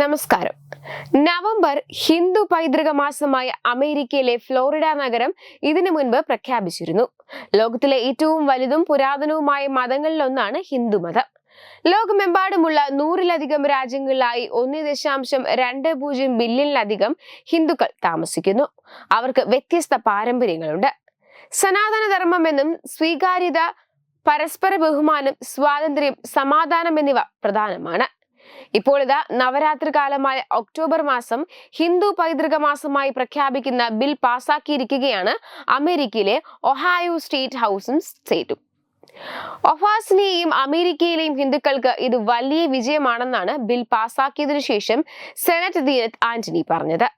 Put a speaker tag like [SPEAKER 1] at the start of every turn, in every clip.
[SPEAKER 1] നമസ്കാരം. നവംബർ ഹിന്ദു പൈതൃക മാസമായ അമേരിക്കയിലെ ഫ്ലോറിഡ നഗരം ഇതിനു മുൻപ് പ്രഖ്യാപിച്ചിരുന്നു. ലോകത്തിലെ ഏറ്റവും വലുതും പുരാതനവുമായ മതങ്ങളിലൊന്നാണ് ഹിന്ദുമതം ലോകമെമ്പാടുമുള്ള നൂറിലധികം രാജ്യങ്ങളിലായി ഒന്ന് ദശാംശം രണ്ട് പൂജ്യം ബില്യണിലധികം ഹിന്ദുക്കൾ താമസിക്കുന്നു. അവർക്ക് വ്യത്യസ്ത പാരമ്പര്യങ്ങളുണ്ട്. സനാതന ധർമ്മമെന്നും സ്വീകാര്യത പരസ്പര ബഹുമാനം സ്വാതന്ത്ര്യം സമാധാനം എന്നിവ പ്രധാനമാണ്. ഇപ്പോൾ ഇതാ നവരാത്രി കാലമായ ഒക്ടോബർ മാസം ഹിന്ദു പൈതൃക മാസമായി പ്രഖ്യാപിക്കുന്ന ബിൽ പാസാക്കിയിരിക്കുകയാണ് അമേരിക്കയിലെ ഒഹായോ സ്റ്റേറ്റ് ഹൗസും സ്റ്റേറ്റും. ഒഫാസിനെയും അമേരിക്കയിലെയും ഹിന്ദുക്കൾക്ക് ഇത് വലിയ വിജയമാണെന്നാണ് ബിൽ പാസാക്കിയതിനു ശേഷം സെനറ്റ് ദീനത്ത് ആന്റണി പറഞ്ഞത്.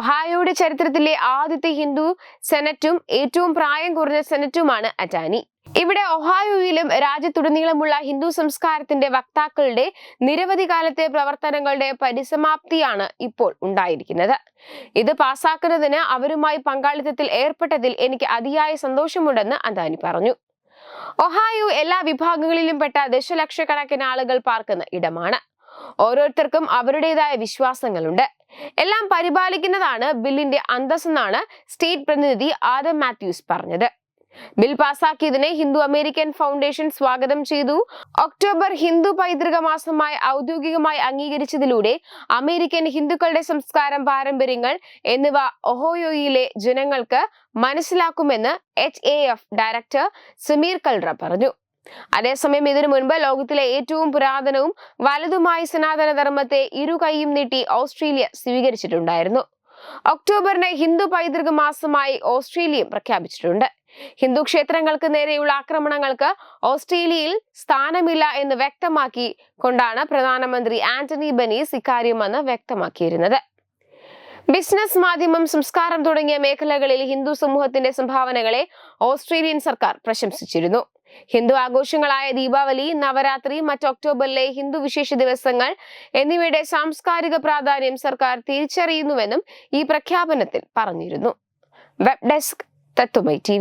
[SPEAKER 1] ഒഹായോയുടെ ചരിത്രത്തിലെ ആദ്യത്തെ ഹിന്ദു സെനറ്റും ഏറ്റവും പ്രായം കുറഞ്ഞ സെനറ്റുമാണ് അറ്റാനി. ഇവിടെ ഒഹായോയിലും രാജ്യത്തുടനീളമുള്ള ഹിന്ദു സംസ്കാരത്തിന്റെ വക്താക്കളുടെ നിരവധി കാലത്തെ പ്രവർത്തനങ്ങളുടെ പരിസമാപ്തിയാണ് ഇപ്പോൾ ഉണ്ടായിരിക്കുന്നത്. ഇത് പാസാക്കുന്നതിന് അവരുമായി പങ്കാളിത്തത്തിൽ ഏർപ്പെട്ടതിൽ എനിക്ക് അതിയായ സന്തോഷമുണ്ടെന്ന് അദാനി പറഞ്ഞു. ഒഹായോ എല്ലാ വിഭാഗങ്ങളിലും പെട്ട ദശലക്ഷക്കണക്കിന് ആളുകൾ പാർക്കുന്ന ഇടമാണ്. ഓരോരുത്തർക്കും അവരുടേതായ വിശ്വാസങ്ങളുണ്ട്. എല്ലാം പരിപാലിക്കുന്നതാണ് ബില്ലിന്റെ അന്തസ്സെന്നാണ് സ്റ്റേറ്റ് പ്രതിനിധി ആദം മാത്യൂസ് പറഞ്ഞത്. ബിൽ പാസാക്കിയതിനെ ഹിന്ദു അമേരിക്കൻ ഫൗണ്ടേഷൻ സ്വാഗതം ചെയ്തു. ഒക്ടോബർ ഹിന്ദു പൈതൃക മാസമായി ഔദ്യോഗികമായി അംഗീകരിച്ചതിലൂടെ അമേരിക്കൻ ഹിന്ദുക്കളുടെ സംസ്കാരം പാരമ്പര്യങ്ങൾ എന്നിവ ഒഹോയോയിലെ ജനങ്ങൾക്ക് മനസ്സിലാക്കുമെന്ന് H A F director Sameer Kalra പറഞ്ഞു. അതേസമയം ഇതിനു മുൻപ് ലോകത്തിലെ ഏറ്റവും പുരാതനവും വലുതുമായ സനാതന ധർമ്മത്തെ ഇരു കൈയും നീട്ടി ഓസ്ട്രേലിയ സ്വീകരിച്ചിട്ടുണ്ടായിരുന്നു. ഒക്ടോബറിനെ ഹിന്ദു പൈതൃക മാസമായി ഓസ്ട്രേലിയയും പ്രഖ്യാപിച്ചിട്ടുണ്ട്. ഹിന്ദു ക്ഷേത്രങ്ങൾക്ക് നേരെയുള്ള ആക്രമണങ്ങൾക്ക് ഓസ്ട്രേലിയയിൽ സ്ഥാനമില്ല എന്ന് വ്യക്തമാക്കി കൊണ്ടാണ് പ്രധാനമന്ത്രി ആന്റണി ബനീസ് ഇക്കാര്യമെന്ന് വ്യക്തമാക്കിയിരുന്നത്. ബിസിനസ് മാധ്യമം സംസ്കാരം തുടങ്ങിയ മേഖലകളിൽ ഹിന്ദു സമൂഹത്തിന്റെ സംഭാവനകളെ ഓസ്ട്രേലിയൻ സർക്കാർ പ്രശംസിച്ചിരുന്നു. ഹിന്ദു ആഘോഷങ്ങളായ ദീപാവലി നവരാത്രി മറ്റ് ഒക്ടോബറിലെ ഹിന്ദു വിശേഷ ദിവസങ്ങൾ എന്നിവയുടെ സാംസ്കാരിക പ്രാധാന്യം സർക്കാർ തിരിച്ചറിയുന്നുവെന്നും ഈ പ്രഖ്യാപനത്തിൽ പറഞ്ഞിരുന്നു. വെബ് ഡെസ്ക് തത്തുമൈ ടി